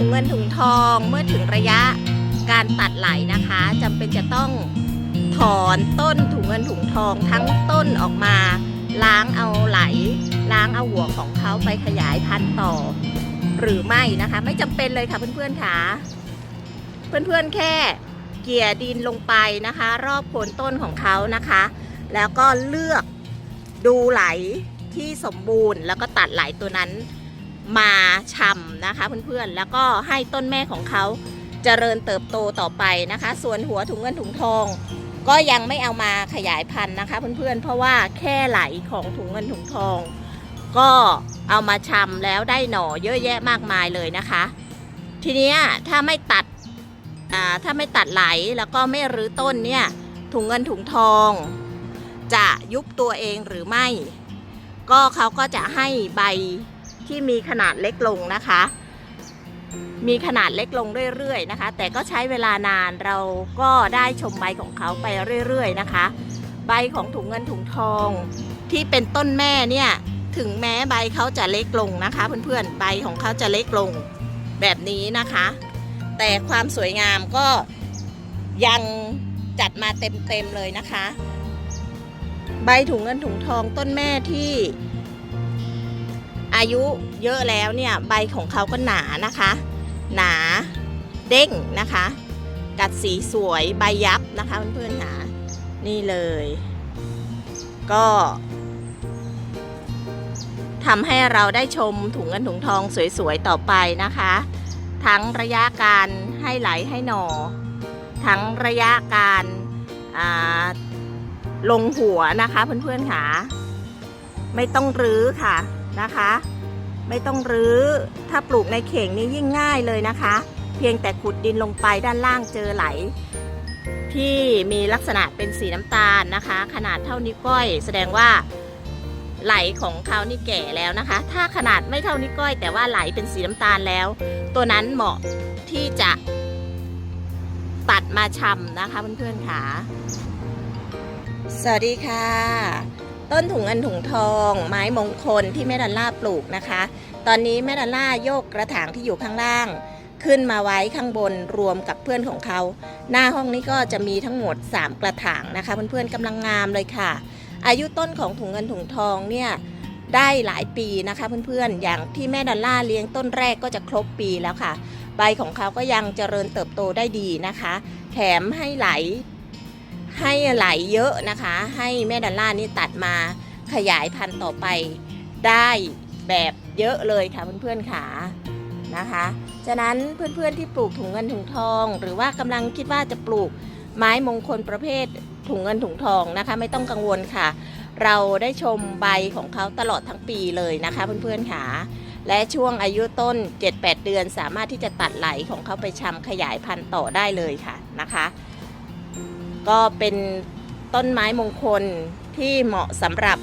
ถุงเงินถุงทองเมื่อถึงระยะการตัดไหลนะคะจำเป็นจะต้องถอนต้นถุงเงินถุงทองทั้งต้นออกมา ล้างเอาไหล ล้างเอาหัวของเขาไปขยายพันธุ์ต่อ หรือไม่นะคะ ไม่จำเป็นเลยค่ะเพื่อนๆค่ะเพื่อนๆแค่เกี่ยดินลงไปนะคะ รอบโคนต้นของเขานะคะ แล้วก็เลือกดูไหลที่สมบูรณ์แล้วก็ตัดไหลตัวนั้น มาชำนะคะเพื่อนๆ แล้วก็ให้ต้นแม่ของเขาเจริญเติบโตต่อไปนะคะ ส่วนหัวถุงเงินถุงทอง ก็ยังไม่เอามาขยายพันธุ์นะคะเพื่อนๆ เพราะว่าแค่ไหลของถุงเงินถุงทอง ก็เอามาชำแล้วได้หน่อเยอะแยะมากมายเลยนะคะ ทีนี้ถ้าไม่ตัดถ้าไม่ตัดไหลแล้วก็ไม่รื้อต้นเนี่ยถุงเงินถุงทอง จะยุบตัวเองหรือไม่ ก็เขาก็จะให้ใบ ที่มีขนาดเล็กลงนะคะ มีขนาดเล็กลงเรื่อยๆนะคะ แต่ก็ใช้เวลานานเราก็ได้ชมใบของเขาไปเรื่อยๆนะคะ ใบของถุงเงินถุงทองที่เป็นต้นแม่เนี่ยถึงแม้ใบเขาจะเล็กลงนะคะ เพื่อนๆใบของเขาจะเล็กลงแบบนี้นะคะ แต่ความสวยงามก็ยังจัดมาเต็มๆเลยนะคะ ใบถุงเงินถุงทองต้นแม่ที่ อายุเยอะแล้วเนี่ยใบของเขาก็หนานะคะ หนาเด้งนะคะ กัดสีสวยใบยับนะคะเพื่อนๆหานี่เลย ก็ทำให้เราได้ชมถุงเงินถุงทองสวยๆต่อไปนะคะ ทั้งระยะการให้ไหลให้หนอ ทั้งระยะการาลงหัวนะคะเพื่อนๆค่ะ ไม่ต้องรื้อค่ะ นะคะ ไม่ต้องรื้อถ้าปลูกในเข่งนี่ยิ่งง่ายเลยนะคะ เพียงแต่ขุดดินลงไปด้านล่างเจอไหล ที่มีลักษณะเป็นสีน้ำตาลนะคะ ขนาดเท่านิ้วก้อย แสดงว่าไหลของเขานี่แก่แล้วนะคะ ถ้าขนาดไม่เท่านิ้วก้อย แต่ว่าไหลเป็นสีน้ำตาลแล้ว ตัวนั้นเหมาะที่จะตัดมาชำนะคะเพื่อนๆค่ะ สวัสดีค่ะ ต้นถุงเงินถุงทอง ไม้มงคลที่แม่ดันล่าปลูกนะคะ ตอนนี้แม่ดันล่าโยกกระถางที่อยู่ข้างล่าง ขึ้นมาไว้ข้างบนรวมกับเพื่อนของเขา หน้าห้องนี้ก็จะมีทั้งหมด 3 กระถางนะคะ เพื่อนๆกำลังงามเลยค่ะ อายุต้นของถุงเงินถุงทองเนี่ยได้หลายปีนะคะเพื่อนๆ อย่างที่แม่ดันล่าเลี้ยงต้นแรกก็จะครบปีแล้วค่ะ ใบของเขาก็ยังเจริญเติบโตได้ดีนะคะ แถมให้ไหล ให้ไหลเยอะนะคะ ให้แม่ดัลล่านี่ตัดมาขยายพันธุ์ต่อไปได้แบบเยอะเลยค่ะเพื่อนๆค่ะนะคะ ฉะนั้นเพื่อนๆที่ปลูกถุงเงินถุงทอง หรือว่ากำลังคิดว่าจะปลูกไม้มงคลประเภทถุงเงินถุงทองนะคะ ไม่ต้องกังวลค่ะ เราได้ชมใบของเขาตลอดทั้งปีเลยนะคะเพื่อนๆค่ะและช่วงอายุต้น 7-8 เดือนสามารถที่จะตัดไหลของเขาไปชำขยายพันธุ์ต่อได้เลยค่ะนะคะ ก็เป็นต้นไม้มงคลที่เหมาะสำหรับ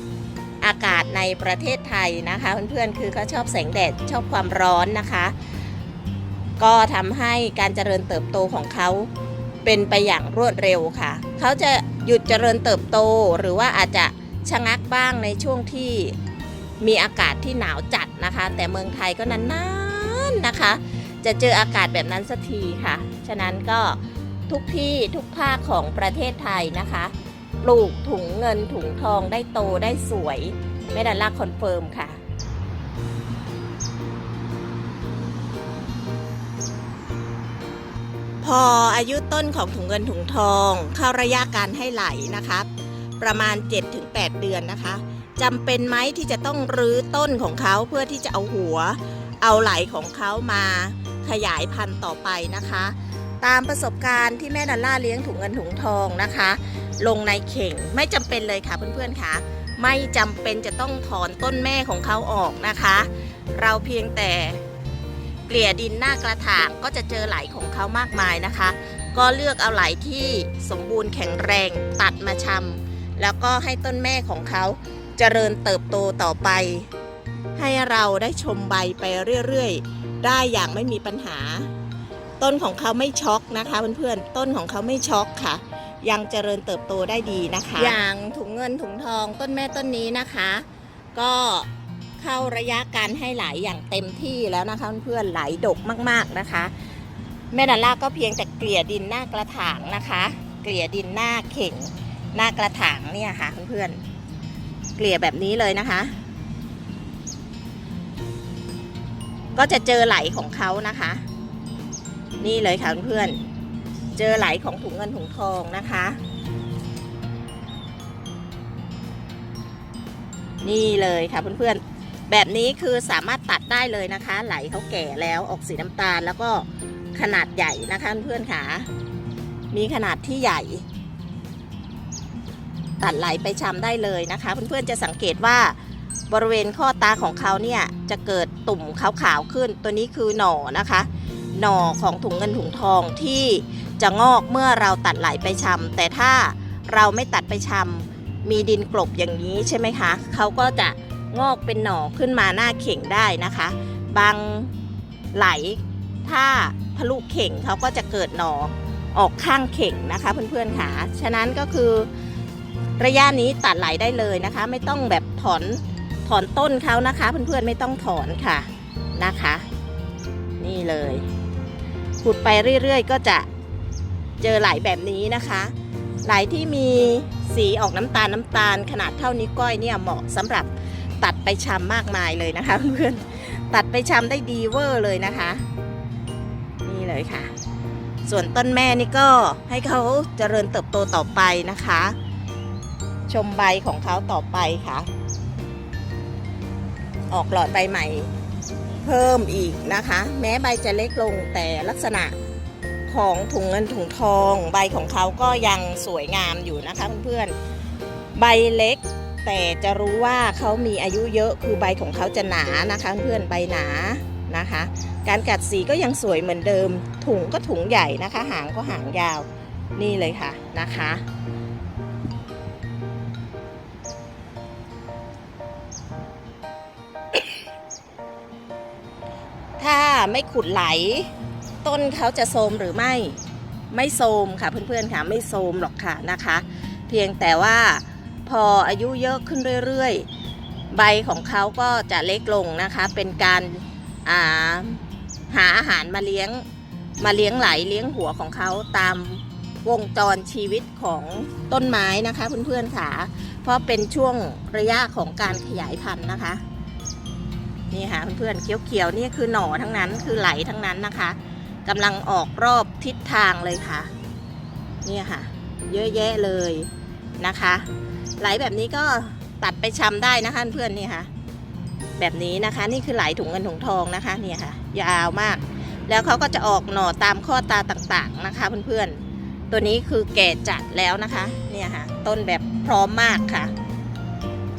อากาศในประเทศไทยนะคะเพื่อนๆคือเขาชอบแสงแดดชอบความร้อนนะคะ ก็ทำให้การเจริญเติบโตของเขาเป็นไปอย่างรวดเร็วค่ะ เขาจะหยุดเจริญเติบโตหรือว่าอาจจะชะงักบ้างในช่วงที่มีอากาศที่หนาวจัดนะคะ แต่เมืองไทยก็นานๆนะคะ จะเจออากาศแบบนั้นสักทีค่ะ ฉะนั้นก็ ทุกที่ทุกภาคของประเทศไทยนะคะ ปลูกถุงเงินถุงทองได้โตได้สวยไม่ดันลากคอนเฟิร์มค่ะ พออายุต้นของถุงเงินถุงทองเข้าระยะการให้ไหลนะคะประมาณ 7-8 เดือนนะคะจำเป็นไหมที่จะต้องรื้อต้นของเขาเพื่อที่จะเอาหัว เอาไหลของเขามาขยายพันธุ์ต่อไปนะคะ ตามประสบการณ์ที่แม่ดัลล่าเลี้ยงถุงเงินถุงทองนะคะ ลงในเข่งไม่จำเป็นเลยค่ะเพื่อนๆค่ะ ไม่จำเป็นจะต้องถอนต้นแม่ของเขาออกนะคะ เราเพียงแต่เกลี่ยดินหน้ากระถางก็จะเจอไหลของเขามากมายนะคะ ก็เลือกเอาไหลที่สมบูรณ์แข็งแรงตัดมาชำแล้วก็ให้ต้นแม่ของเขาเจริญเติบโตต่อไป ให้เราได้ชมใบไปเรื่อยๆ ได้อย่างไม่มีปัญหา ต้นของเขาไม่ช็อกนะคะเพื่อนๆ ต้นของเขาไม่ช็อกค่ะ ยังเจริญเติบโตได้ดีนะคะ อย่างถุงเงินถุงทองต้นแม่ต้นนี้นะคะ ก็เข้าระยะการให้ไหลอย่างเต็มที่แล้วนะคะเพื่อนๆไหลดกมากๆนะคะ แม่ดาล่าก็เพียงแต่เกลี่ยดินหน้ากระถางนะคะ เกลี่ยดินหน้าเข่งหน้ากระถางเนี่ยค่ะเพื่อนๆเกลี่ยแบบนี้เลยนะคะ ก็จะเจอไหลของเขานะคะ นี่เลยค่ะเพื่อนเจอไหลของถุงเงินถุงทองนะคะ นี่เลยค่ะเพื่อนๆ แบบนี้คือสามารถตัดได้เลยนะคะ ไหลเขาแก่แล้วออกสีน้ำตาลแล้วก็ขนาดใหญ่นะคะเพื่อนๆค่ะมีขนาดที่ใหญ่ ตัดไหลไปชำได้เลยนะคะ เพื่อนๆจะสังเกตว่าบริเวณข้อตาของเขาเนี่ยจะเกิดตุ่มขาวๆขึ้นตัวนี้คือหน่อนะคะ หน่อของถุงเงินถุงทองที่จะงอกเมื่อเราตัดไหลไปชำแต่ถ้าเราไม่ตัดไปชำมีดินกลบอย่างนี้ใช่ไหมคะเขาก็จะงอกเป็นหน่อขึ้นมาหน้าเข่งได้นะคะ บางไหลถ้าทะลุเข่งเขาก็จะเกิดหน่อออกข้างเข่งนะคะเพื่อนๆค่ะฉะนั้นก็คือระยะนี้ตัดไหลได้เลยนะคะ ไม่ต้องแบบถอนถอนต้นเขานะคะ เพื่อนๆไม่ต้องถอนค่ะนะคะ นี่เลย ขุดไปเรื่อยๆ ก็จะเจอไหลแบบนี้นะคะ ไหลที่มีสีออกน้ำตาลน้ำตาล ขนาดเท่านิ้วก้อยเนี่ยเหมาะสำหรับตัดไปชำมากมายเลยนะคะเพื่อนๆตัดไปชำได้ดีเวอร์เลยนะคะ นี่เลยค่ะ ส่วนต้นแม่นี่ก็ให้เขาเจริญเติบโตต่อไปนะคะ ชมใบของเขาต่อไปค่ะ ออกหลอดใบใหม่ เพิ่มอีกนะคะ แม้ใบจะเล็กลงแต่ลักษณะของถุงเงินถุงทอง ใบของเขาก็ยังสวยงามอยู่นะคะเพื่อนๆใบเล็กแต่จะรู้ว่าเขามีอายุเยอะคือใบของเขาจะหนานะคะเพื่อนใบหนานะคะ การกัดสีก็ยังสวยเหมือนเดิม ถุงก็ถุงใหญ่นะคะ หางก็หางยาวนี่เลยค่ะนะคะ ถ้าไม่ขุดไหล ต้นเขาจะโทมหรือไม่ไม่โทมค่ะเพื่อนๆค่ะไม่โทมหรอกค่ะนะคะ เพียงแต่ว่าพออายุเยอะขึ้นเรื่อยๆ ใบของเขาก็จะเล็กลงนะคะ เป็นการาหาอาหารมาเลี้ยงมาเลี้ยงไหลเลี้ยงหัวของเขาตามวงจรชีวิตของต้นไม้นะคะเพื่อนๆค่ะ เพราะเป็นช่วงระยะของการขยายพันธุ์นะคะ นี่ค่ะเพื่อนๆเขียวๆนี่คือหน่อทั้งนั้นคือไหลทั้งนั้นนะคะกำลังออกรอบทิศทางเลยค่ะเนี่ยค่ะ เยอะแยะเลยนะคะ ไหลแบบนี้ก็ตัดไปชำได้นะคะเพื่อนๆนี่ค่ะ แบบนี้นะคะ นี่คือไหลถุงเงินถุงทองนะคะเนี่ยค่ะ ยาวมาก แล้วเขาก็จะออกหน่อตามข้อตาต่างๆนะคะเพื่อนๆตัวนี้คือแก่จัดแล้วนะคะ เนี่ยค่ะ ต้นแบบพร้อมมากค่ะ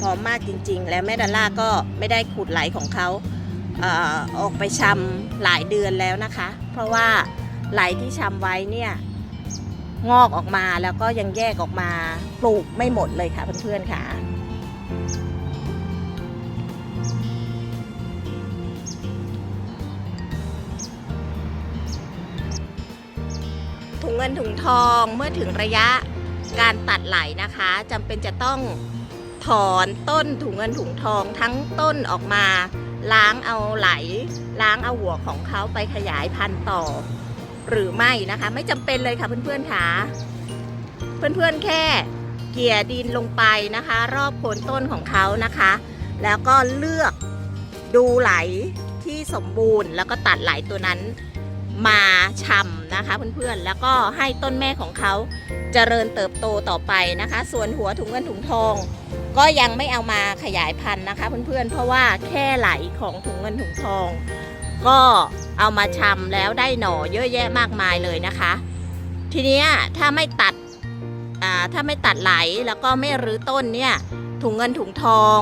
พร้อมมากจริง ๆ แล้วแม่ดอลล่าก็ไม่ได้ขุดไหลของเขาออออกไปชำหลายเดือนแล้วนะคะ เพราะว่าไหลที่ชำไว้เนี่ยงอกออกมาแล้วก็ยังแยกออกมาปลูกไม่หมดเลยค่ะเพื่อนๆค่ะถุงเงินถุงทองเมื่อถึงระยะการตัดไหลนะคะจำเป็นจะต้อง ถอนต้นถุงเงินถุงทองทั้งต้นออกมา ล้างเอาไหล ล้างเอาหัวของเขาไปขยายพันธุ์ต่อ หรือไม่นะคะ ไม่จำเป็นเลยค่ะเพื่อนๆค่ะเพื่อนๆแค่เกี่ยดินลงไปนะคะ รอบโคนต้นของเขานะคะ แล้วก็เลือกดูไหลที่สมบูรณ์ แล้วก็ตัดไหลตัวนั้นมาชำนะคะเพื่อนๆ แล้วก็ให้ต้นแม่ของเขาเจริญเติบโตต่อไปนะคะ ส่วนหัวถุงเงินถุงทอง ก็ยังไม่เอามาขยายพันธุ์นะคะ เพื่อนๆเพราะว่าแค่ไหลของถุงเงินถุงทอง ก็เอามาชำแล้วได้หน่อเยอะแยะมากมายเลยนะคะ ทีนี้ถ้าไม่ตัดถ้าไม่ตัดไหลแล้วก็ไม่รื้อต้นเนี่ยถุงเงินถุงทอง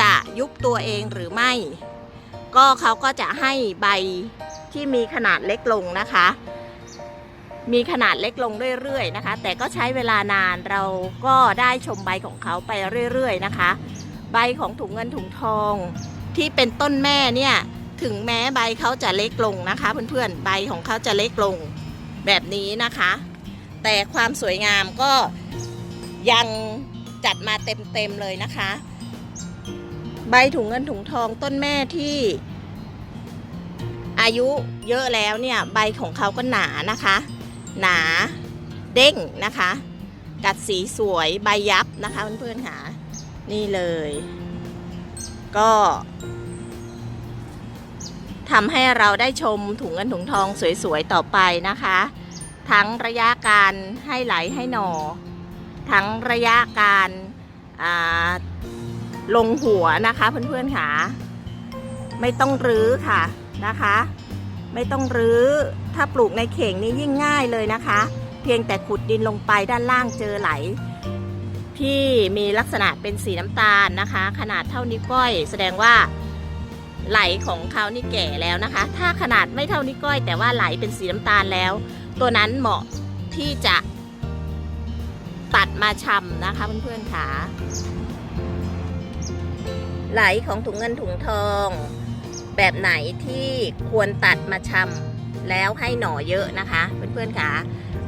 จะยุบตัวเองหรือไม่ ก็เขาก็จะให้ใบที่มีขนาดเล็กลงนะคะ มีขนาดเล็กลงเรื่อยๆนะคะ แต่ก็ใช้เวลานานเราก็ได้ชมใบของเขาไปเรื่อยๆนะคะ ใบของถุงเงินถุงทองที่เป็นต้นแม่เนี่ยถึงแม้ใบเขาจะเล็กลงนะคะ เพื่อนๆใบของเขาจะเล็กลงแบบนี้นะคะ แต่ความสวยงามก็ยังจัดมาเต็มๆเลยนะคะ ใบถุงเงินถุงทองต้นแม่ที่อายุเยอะแล้วเนี่ยใบของเขาก็หนานะคะ หนาเด้งนะคะ กัดสีสวยใบยับนะคะเพื่อนๆค่ะนี่เลย ก็ทำให้เราได้ชมถุงเงินถุงทองสวยๆต่อไปนะคะ ทั้งระยะการให้ไหลให้หนอ ทั้งระยะการาลงหัวนะคะเพื่อนๆค่ะ ไม่ต้องรื้อค่ะนะคะ ไม่ต้องรื้อ ถ้าปลูกในเข่งนี่ยิ่งง่ายเลยนะคะ เพียงแต่ขุดดินลงไปด้านล่างเจอไหล ที่มีลักษณะเป็นสีน้ำตาลนะคะ ขนาดเท่านิ้วก้อย แสดงว่าไหลของเขานี่แก่แล้วนะคะ ถ้าขนาดไม่เท่านิ้วก้อย แต่ว่าไหลเป็นสีน้ำตาลแล้ว ตัวนั้นเหมาะที่จะตัดมาชำนะคะเพื่อนๆค่ะไหลของถุงเงินถุงทอง แบบไหนที่ควรตัดมาชำแล้วให้หน่อเยอะนะคะ เพื่อนๆค่ะ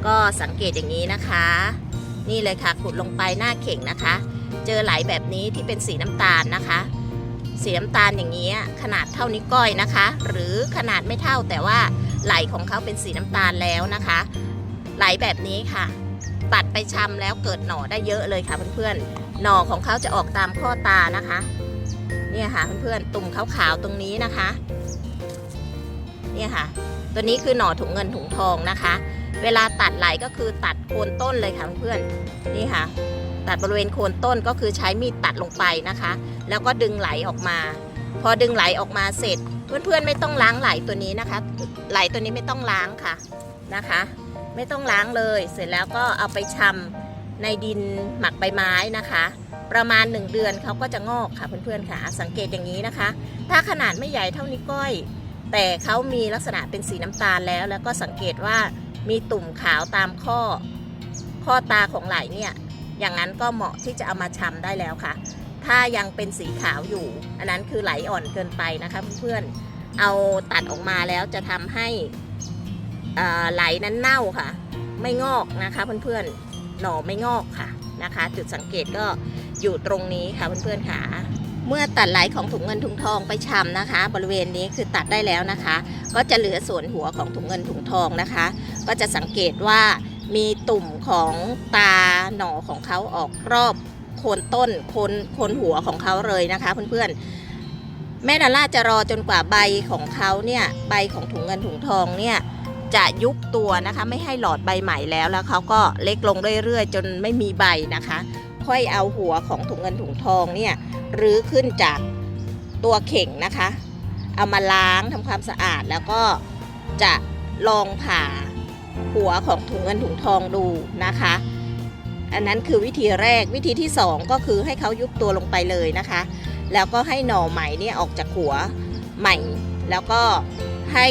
ก็สังเกตอย่างนี้นะคะ นี่เลยค่ะขุดลงไปหน้าเข่งนะคะ เจอไหลแบบนี้ที่เป็นสีน้ำตาลนะคะ สีน้ำตาลอย่างนี้ขนาดเท่านิ้วก้อยนะคะ หรือขนาดไม่เท่าแต่ว่าไหลของเขาเป็นสีน้ำตาลแล้วนะคะ ไหลแบบนี้ค่ะ ตัดไปชำแล้วเกิดหน่อได้เยอะเลยค่ะเพื่อนๆหน่อของเขาจะออกตามข้อตานะคะ เนี่ยค่ะเพื่อนๆตุ่มขาวๆตรงนี้นะคะ เนี่ยค่ะ ตัวนี้คือหน่อถุงเงินถุงทองนะคะ เวลาตัดไหลก็คือตัดโคนต้นเลยค่ะเพื่อนๆนี่ค่ะ ตัดบริเวณโคนต้นก็คือใช้มีดตัดลงไปนะคะ แล้วก็ดึงไหลออกมา พอดึงไหลออกมาเสร็จ เพื่อนๆไม่ต้องล้างไหลตัวนี้นะคะ ไหลตัวนี้ไม่ต้องล้างค่ะนะคะ ไม่ต้องล้างเลย เสร็จแล้วก็เอาไปชำในดินหมักใบไม้นะคะ ประมาณ 1 เดือนเขาก็จะงอกค่ะเพื่อนๆค่ะ สังเกตอย่างนี้นะคะ ถ้าขนาดไม่ใหญ่เท่านิ้วก้อย แต่เขามีลักษณะเป็นสีน้ำตาลแล้ว แล้วก็สังเกตว่ามีตุ่มขาวตามข้อ ข้อตาของไหลเนี่ยอย่างนั้นก็เหมาะที่จะเอามาชำได้แล้วค่ะ ถ้ายังเป็นสีขาวอยู่ อันนั้นคือไหลอ่อนเกินไปนะคะเพื่อนๆเอาตัดออกมาแล้วจะทำให้ไหลนั้นเน่าค่ะ ไม่งอกนะคะเพื่อนๆหน่อไม่งอกค่ะนะคะ จุดสังเกตก็ อยู่ตรงนี้ค่ะเพื่อนๆค่ะ เมื่อตัดไหลของถุงเงินถุงทองไปชำนะคะ บริเวณนี้คือตัดได้แล้วนะคะ ก็จะเหลือส่วนหัวของถุงเงินถุงทองนะคะ ก็จะสังเกตว่ามีตุ่มของตาหน่อของเขาออกรอบโคนต้นโคนโคนหัวของเขาเลยนะคะ เพื่อนๆ แม่ดาล่าจะรอจนกว่าใบของเขาเนี่ยใบของถุงเงินถุงทองเนี่ยจะยุบตัวนะคะ ไม่ให้หลอดใบใหม่แล้วแล้วเขาก็เล็กลงเรื่อยๆ จนไม่มีใบนะคะ ค่อยเอาหัวของถุงเงินถุงทองเนี่ยรื้อขึ้นจากตัวเข่งนะคะ เอามาล้างทำความสะอาดแล้วก็จะลองผ่าหัวของถุงเงินถุงทองดูนะคะ อันนั้นคือวิธีแรกวิธีที่สองก็คือให้เขายุบตัวลงไปเลยนะคะ แล้วก็ให้หน่อใหม่เนี่ยออกจากหัวใหม่ แล้วก็ให้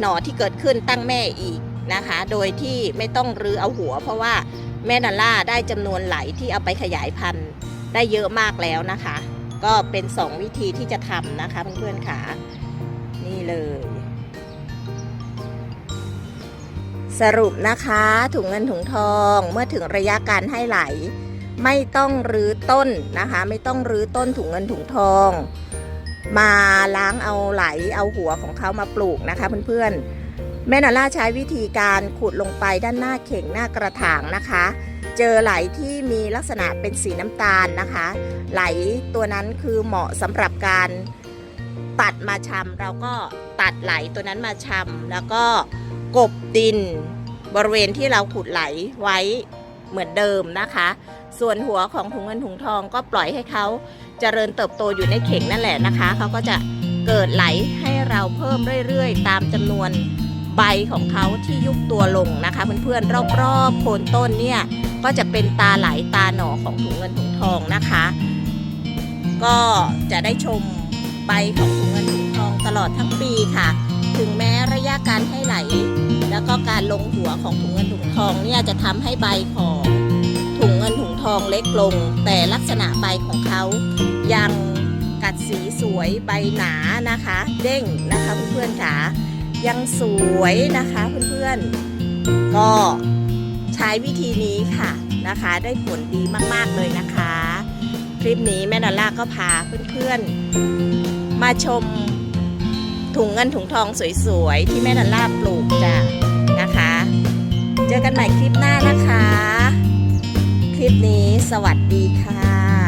หน่อที่เกิดขึ้นตั้งแม่อีกนะคะ โดยที่ไม่ต้องรื้อเอาหัว เพราะว่า แม่นาล่าได้จำนวนไหลที่เอาไปขยายพันธุ์ได้เยอะมากแล้วนะคะ ก็เป็น 2 วิธีที่จะทำนะคะเพื่อนๆค่ะนี่เลย สรุปนะคะถุงเงินถุงทองเมื่อถึงระยะการให้ไหล ไม่ต้องรื้อต้นนะคะ ไม่ต้องรื้อต้นถุงเงินถุงทอง มาล้างเอาไหลเอาหัวของเขามาปลูกนะคะเพื่อนๆ แม่นาล่าใช้วิธีการขุดลงไปด้านหน้าเข่งหน้ากระถางนะคะ เจอไหลที่มีลักษณะเป็นสีน้ำตาลนะคะ ไหลตัวนั้นคือเหมาะสำหรับการตัดมาชำเราก็ตัดไหลตัวนั้นมาชำแล้วก็กบดินบริเวณที่เราขุดไหลไว้เหมือนเดิมนะคะ ส่วนหัวของถุงเงินถุงทองก็ปล่อยให้เขาเจริญเติบโตอยู่ในเข่งนั่นแหละนะคะ เขาก็จะเกิดไหลให้เราเพิ่มเรื่อยๆ ตามจำนวน ใบของเขาที่ยุบตัวลงนะคะ เพื่อนๆรอบๆโคนต้นเนี่ยก็จะเป็นตาไหลตาหนอของถุงเงินถุงทองนะคะ ก็จะได้ชมใบของถุงเงินถุงทองตลอดทั้งปีค่ะ ถึงแม้ระยะการให้ไหล แล้วก็การลงหัวของถุงเงินถุงทองเนี่ยจะทำให้ใบของถุงเงินถุงทองเล็กลง แต่ลักษณะใบของเขายังกัดสีสวยใบหนานะคะ เด้งนะคะเพื่อนๆค่ะ ยังสวยนะคะเพื่อนๆ ก็ใช้วิธีนี้ค่ะนะคะ ได้ผลดีมากๆเลยนะคะ คลิปนี้แม่ดอลล่าก็พาเพื่อนๆ มาชมถุงเงินถุงทองสวยๆ ที่แม่ดอลล่าปลูกจ้ะนะคะ เจอกันใหม่คลิปหน้านะคะ คลิปนี้สวัสดีค่ะ